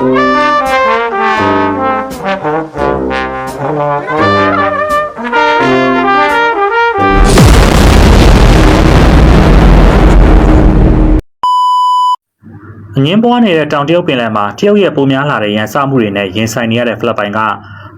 အငင်းပွားနေတဲ့တောင်တရုတ်ပင်လယ်မှာတရုတ်ရဲ့ပုံများလာတဲ့ရန်စမှုတွေနဲ့ရင်ဆိုင်နေရတဲ့ဖိလစ်ပိုင်က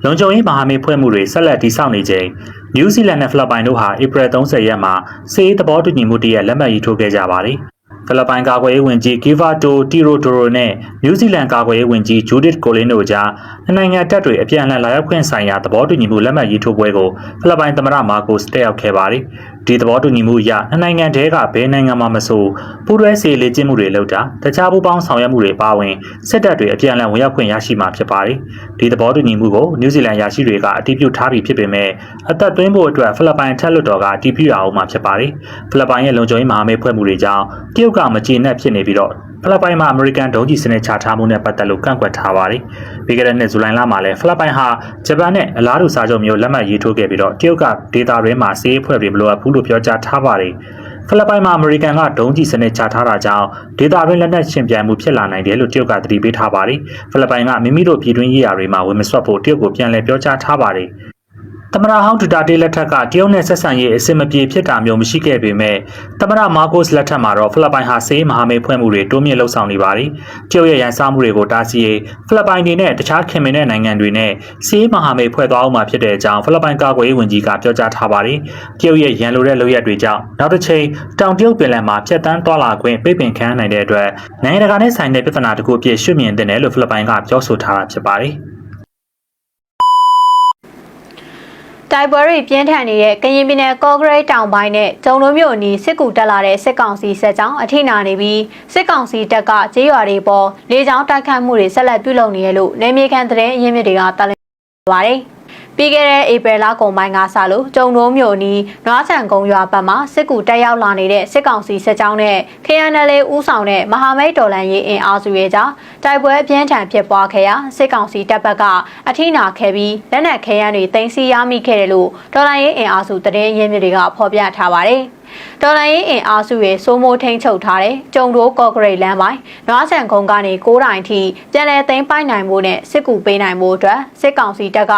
လုံခြုံရေးမဟာမိတ်ဖွဲ့မှုတွေဆက်လက်တည်ဆောက်နေချိန်နယူးဇီလန်နဲ့ဖိလစ်ပိုင်တို့ဟာဧပြီ30ရက်မှာစစ်ရေးသဘောတူညီမှုတရက်လက်မှတ်ရေးထိုးခဲ့ကြပါတယ်။ ဖိလစ်ပိုင်ကာကွယ်ရေးဝန်ကြီးဂီဗာတိုတီရိုဒိုရိုနဲ့နယူးဇီလန်ကာကွယ်ရေးဝန်ကြီးဂျူဒစ်ကိုလင်းတို့ကြားနှစ်နိုင်ငံတပ်တွေအပြန်အလှန်လာရောက်ခွင့်ဆိုင်ရာသဘောတူညီမှုလက်မှတ်ရေးထိုးပွဲကိုဖိလစ်ပိုင်သမ္မတမာကိုစ်တက်ရောက်ခဲ့ပါတယ်။ ဒီသဘောတူညီမှုအရနှစ်နိုင်ငံတည်းကဘယ်နိုင်ငံမှမဆိုပူးတွဲစီလေ့ကျင့်မှုတွေလုပ်တာတခြားပူးပေါင်းဆောင်ရွက်မှုတွေပါဝင်စစ်တပ်တွေအပြန်အလှန်ဝင်ရောက်ခွင့်ရရှိမှာဖြစ်ပါတယ်။ဒီသဘောတူညီမှုကိုနယူးဇီလန်ရရှိတွေကအတည်ပြုထားပြီးဖြစ်ပေမဲ့အသက်သွင်းဖို့အတွက်ဖိလစ်ပိုင်ထက်လွတ်တော်ကအတည်ပြုရအောင်မှာဖြစ်ပါတယ်။ဖိလစ်ပိုင်ရဲ့လုံခြုံရေးမဟာမိတ်ဖွဲ့မှုတွေကြောင့်တရုတ်ကမကျေနပ်ဖြစ်နေပြီးတော့ ဖိလစ်ပိုင်မှာအမေရိကန်ဒုံးကျည်စနစ်ချထားမှုနဲ့ပတ်သက်လို့ကန့်ကွက်ထားပါတယ်။ပြီးခဲ့တဲ့နှစ်ဇူလိုင်လမှာလည်းဖိလစ်ပိုင်ဟာဂျပန်နဲ့အလားတူစာချုပ်မျိုးလက်မှတ်ရေးထိုးခဲ့ပြီးတော့တရုတ်ကဒေတာရင်းမှာစီးရေးဖွဲ့တွေမလိုအပ်ဘူးလို့ပြောကြားထားပါတယ်။ဖိလစ်ပိုင်မှာအမေရိကန်ကဒုံးကျည်စနစ်ချထားတာကြောင့်ဒေတာရင်းလက်နက်ရှင်ပြိုင်မှုဖြစ်လာနိုင်တယ်လို့တရုတ်ကသတိပေးထားပါတယ်။ဖိလစ်ပိုင်ကမိမိတို့ပြည်တွင်းရေးရာတွေမှာဝင်မဆွတ်ဖို့တရုတ်ကိုပြန်လည်ပြောကြားထားပါတယ်။ သမ္မတဟောင်းဒူတာတေးလက်ထက်ကတရုတ်နဲ့ဆက်ဆံရေးအဆင်မပြေဖြစ်တာမျိုးမရှိခဲ့ပေမဲ့သမ္မတမာကိုစ်လက်ထက်မှာတော့ဖိလစ်ပိုင်ဟာစေးမဟာမိတ်ဖွဲ့မှုတွေတိုးမြင့်လှုပ်ဆောင်နေပါတယ်။တရုတ်ရဲ့ရန်စမှုတွေကိုတားဆီးရေးဖိလစ်ပိုင်တွေနဲ့တခြားခင်မင်တဲ့နိုင်ငံတွေနဲ့စေးမဟာမိတ်ဖွဲ့သွားအောင်မှာဖြစ်တဲ့အကြောင်းဖိလစ်ပိုင်ကာကွယ်ရေးဝန်ကြီးကပြောကြားထားပါတယ်။တရုတ်ရဲ့ရန်လိုတဲ့လုပ်ရက်တွေကြောင့်နောက်တစ်ချိန်တောင်တရုတ်ပင်လယ်မှာဖြတ်တန်းသွားလာခွင့်ပိတ်ပင်ခံရနိုင်တဲ့အတွက်နိုင်ငံတကာနဲ့ဆိုင်တဲ့ပြဿနာတစ်ခုအဖြစ်ရှုမြင်တဲ့တယ်လို့ဖိလစ်ပိုင်ကပြောဆိုထားတာဖြစ်ပါတယ်။ တိုက်ပွဲတွေပြင်းထန်နေတဲ့ကရင်ပြည်နယ်ကော့ဂရိတ်တောင်ပိုင်းနဲ့ကျုံတို့မြို့အနီးစစ်ကူတက်လာတဲ့စစ်ကောင်စီစစ်ကြောင်းအထိနာနေပြီးစစ်ကောင်စီတပ်ကကြေးရွာတွေပေါ်လေကြောင်းတိုက်ခိုက်မှုတွေဆက်လက်ပြုလုပ်နေရလို့နေမြေခံသတင်းအရင်းမြစ်တွေကတက်လာပါတယ်။ ပြီးခဲ့တဲ့ဧပြီလကုန်ပိုင်းကစလို့ကျုံတို့မြို့အနီးနွားချံကုန်းရွာဘက်မှာစစ်ကူတက်ရောက်လာနေတဲ့စစ်ကောင်စီစစ်ကြောင်းနဲ့ KNL ဦးဆောင်တဲ့မဟာမိတ်တော်လှန်ရေးအင်အားစုရဲ့ကြားတိုက်ပွဲအပြင်းထန်ဖြစ်ပွားခဲ့ရာစစ်ကောင်စီတပ်ဘက်ကအထိနာခဲ့ပြီးလက်နက်ခဲယမ်းတွေတင်စီရမိခဲ့တယ်လို့တော်လှန်ရေးအင်အားစုတရင်ရင်းမြစ်တွေကဖော်ပြထားပါတယ်။ တော်လိုင်းရင်အင်အားစုရဲ့စိုးမိုးထိန်ချုပ်ထားတဲ့ကျုံတိုးကော့ဂရိတ်လမ်းပိုင်းနွားဆန်ခုံကနေ6တိုင်ထိပြန်လည်သိမ်းပိုက်နိုင်မှုနဲ့စစ်ကူပေးနိုင်မှုအတွက်စစ်ကောင်စီတပ်က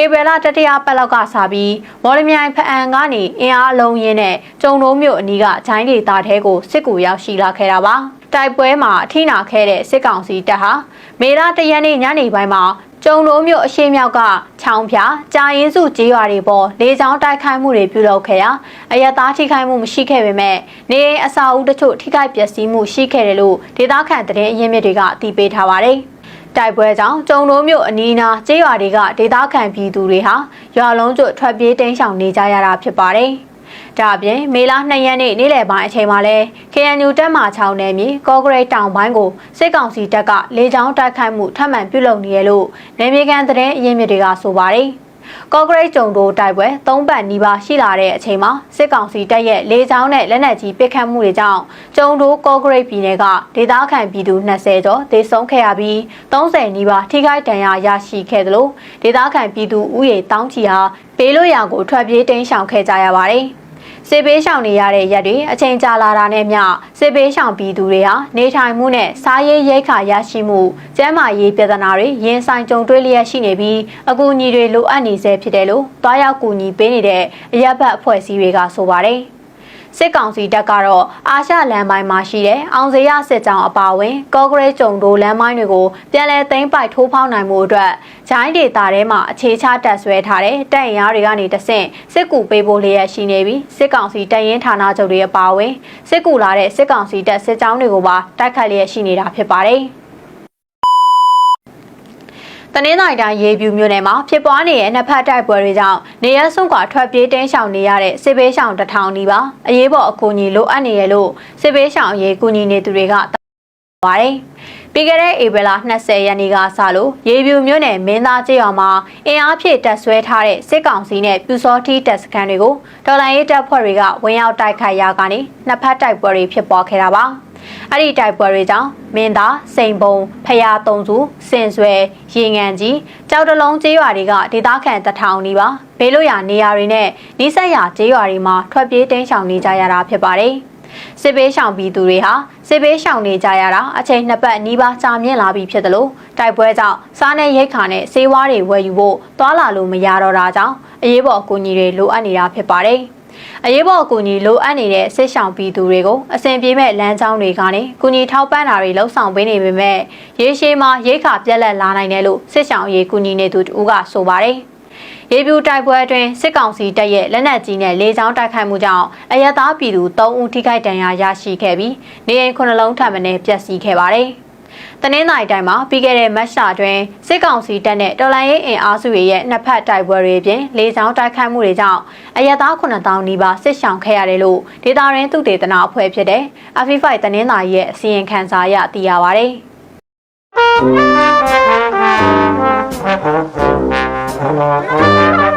ဧပြီလတတိယပတ်လောက်ကစပြီးမော်လမြိုင်ဖအံကနေအင်အားအလုံးရင်းနဲ့ကျုံတိုးမြို့အနီးကဂျိုင်းဒေတာထဲကိုစစ်ကူရောက်ရှိလာခဲ့တာပါတိုက်ပွဲမှာအထိနာခဲ့တဲ့စစ်ကောင်စီတပ်ဟာမေလတရက်နေ့ညနေပိုင်းမှာ ကျုံလိုမျိုးအရှိမြောက်ကချောင်းဖြာကြာရင်စုကြေးရွာတွေပေါ်လေကြောင်းတိုက်ခိုက်မှုတွေပြုလုပ်ခဲ့ရာအရသားထိခိုက်မှုမရှိခဲ့ပေမဲ့နေအိမ်အဆောက်အဦတချို့ထိခိုက်ပျက်စီးမှုရှိခဲ့တယ်လို့ဒေသခံသတင်းအရင်းမြစ်တွေကသိပေးထားပါတယ်။တိုက်ပွဲကြောင့်ကျုံတို့မြို့အနီးနားကျေးရွာတွေကဒေသခံပြည်သူတွေဟာရွာလုံးကျွတ်ထွက်ပြေးတိမ်းရှောင်နေကြရတာဖြစ်ပါတယ်။ ဒါအပြင်မေလ2ရက်နေ့နေ့လယ်ပိုင်းအချိန်မှာလဲ KNU တပ်မှ6နယ်မြေကော့ဂရိတ်တောင်ပိုင်းကိုစစ်ကောင်စီတပ်ကလေကြောင်းတိုက်ခိုက်မှုထပ်မံပြုလုပ်နေရလို့နယ်မြေကန်သတင်းအရင်းမြစ်တွေကဆိုပါတယ် ကော့ဂရိတ်ကျုံတို့တိုက်ပွဲ၃ပတ်နီးပါးရှိလာတဲ့အချိန်မှာစစ်ကောင်စီတပ်ရဲ့လေကြောင်းနဲ့လက်နက်ကြီးပစ်ခတ်မှုတွေကြောင့်ကျုံတို့ကော့ဂရိတ်ပြည်နယ်ကဒေသခံပြည်သူ20ကျော်သေဆုံးခဲ့ရပြီး30နီးပါးထိခိုက်ဒဏ်ရာရရှိခဲ့သလိုဒေသခံပြည်သူဥယေတောင်းချီဟာဘေးလွတ်ရာကိုထွက်ပြေးတိမ်းရှောင်ခဲ့ကြရပါတယ်။ စစ်ဘေးရှောင်နေရတဲ့ရက်တွေအချိန်ကြာလာတာနဲ့မျှစစ်ဘေးရှောင်ပြည်သူတွေဟာနေထိုင်မှုနဲ့စားရေးရိတ်ခါရရှိမှုကျန်းမာရေးပြဿနာတွေရင်ဆိုင်ကြုံတွေ့လျက်ရှိနေပြီးအကူအညီတွေလိုအပ်နေဆဲဖြစ်တယ်လို့တွားရောက်ကူညီပေးနေတဲ့အရက်ဘတ်အဖွဲ့အစည်းတွေကဆိုပါတယ်။ စစ်ကောင်စီတပ်ကတော့အာရှလမ်းပိုင်းမှာရှိတဲ့အောင်စရစစ်ကြောင်းအပါအဝင်ကော့ဂရိတ်ကျုံတို့လမ်းပိုင်းတွေကိုပြန်လည်သိမ်းပိုက်ထိုးဖောက်နိုင်မှုအတွက်ဂျိုင်းဒေတာထဲမှာအခြေချတက်ဆွဲထားတဲ့တပ်အင်အားတွေကနေတဆင့်စစ်ကူပေးဖို့လျက်ရှိနေပြီးစစ်ကောင်စီတပ်ရင်းဌာနချုပ်တွေအပါအဝင်စစ်ကူလာတဲ့စစ်ကောင်စီတပ်စစ်ကြောင်းတွေကိုပါတိုက်ခတ်လျက်ရှိနေတာဖြစ်ပါတယ်။တ နင်္သာရီတိုင်းရေပြူမြို့နယ်မှာဖြစ်ပွားနေတဲ့နှစ်ဖက်တိုက်ပွဲတွေကြောင့်နေရဆုံးကွာထွက်ပြေးတင်းရှောင်နေရတဲ့စစ်ဘေးရှောင်တထောင်နီးပါအရေးပေါ်အကူအညီလိုအပ်နေရလို့စစ်ဘေးရှောင်အရေးကူညီနေသူတွေကပါတယ်။ပြီးခဲ့တဲ့ဧပြီလ20ရက်နေ့ကစလို့ရေပြူမြို့နယ်မင်းသားကျေးရွာမှာအင်အားဖြည့်တပ်ဆွဲထားတဲ့စစ်ကောင်စီနဲ့ပြူစောထီးတပ်စခန်းတွေကိုဒေါ်လာရေးတပ်ဖွဲ့တွေကဝင်ရောက်တိုက်ခိုက်ရာကနေနှစ်ဖက်တိုက်ပွဲတွေဖြစ်ပွားခဲ့တာပါ။ အဲ့ဒီတိုက်ပွဲတွေကြောင့်မင်းသားစိန်ပုံဖျားတုံစုစင်ဆွဲရေငံကြီးကြောက်တလုံးကျေးရွာတွေကဒေသခံတထောင်နီးပါဘေးလို့ရနေရာတွေနဲ့နီးစပ်ရာကျေးရွာတွေမှာထွက်ပြေးတိမ်းရှောင်နေကြရတာဖြစ်ပါတယ်စစ်ဘေးရှောင်ပြည်သူတွေဟာစစ်ဘေးရှောင်နေကြရတာအချိန်နှစ်ပတ်နီးပါးကြာမြင့်လာပြီဖြစ်တယ်လို့တိုက်ပွဲကြောင့်စားနဲ့ရိတ်ခါနဲ့ဆေးဝါးတွေဝယ်ယူဖို့သွာလာလို့မရတော့တာကြောင့်အရေးပေါ်အကူအညီတွေလိုအပ်နေတာဖြစ်ပါတယ်။ အရေးပေါ်အကူအညီလိုအပ်နေတဲ့စစ်ရှောင်ပြည်သူတွေကိုအစဉ်ပြေမဲ့လမ်းကြောင်းတွေကနေကူညီထောက်ပံ့တာတွေလှုပ်ဆောင်ပေးနေပေမဲ့ရေရှည်မှာရိတ်ခါပြက်လက်လာနိုင်တယ်လို့စစ်ရှောင်ရေးကူညီနေသူတူကဆိုပါတယ်။ရေပြူတိုက်ပွဲအတွင်းစစ်ကောင်စီတပ်ရဲ့လက်နက်ကြီးနဲ့လေကြောင်းတိုက်ခိုက်မှုကြောင့်အရသာပြည်သူ3ဦးထိခိုက်ဒဏ်ရာရရှိခဲ့ပြီးနေအိမ်ခုနှလုံးထပ်မံပျက်စီးခဲ့ပါတယ်။ တနင်္လာရီတိုင်းမှာပြီးခဲ့တဲ့မတ်လအတွင်းစစ်ကောင်စီတပ်နဲ့တော်လိုင်းရေးအင်အားစုတွေရဲ့နှစ်ဖက်တိုက်ပွဲတွေပြင်လေကြောင်းတိုက်ခိုက်မှုတွေကြောင့်အရသာ9000နီးပါးစစ်ရှောင်ခဲ့ရတယ်လို့ဒေတာရင်းသူတေသနာအဖွဲ့ဖြစ်တဲ့ Afi5 တနင်္လာရီရဲ့အစီရင်ခံစာအရသိရပါဗျ။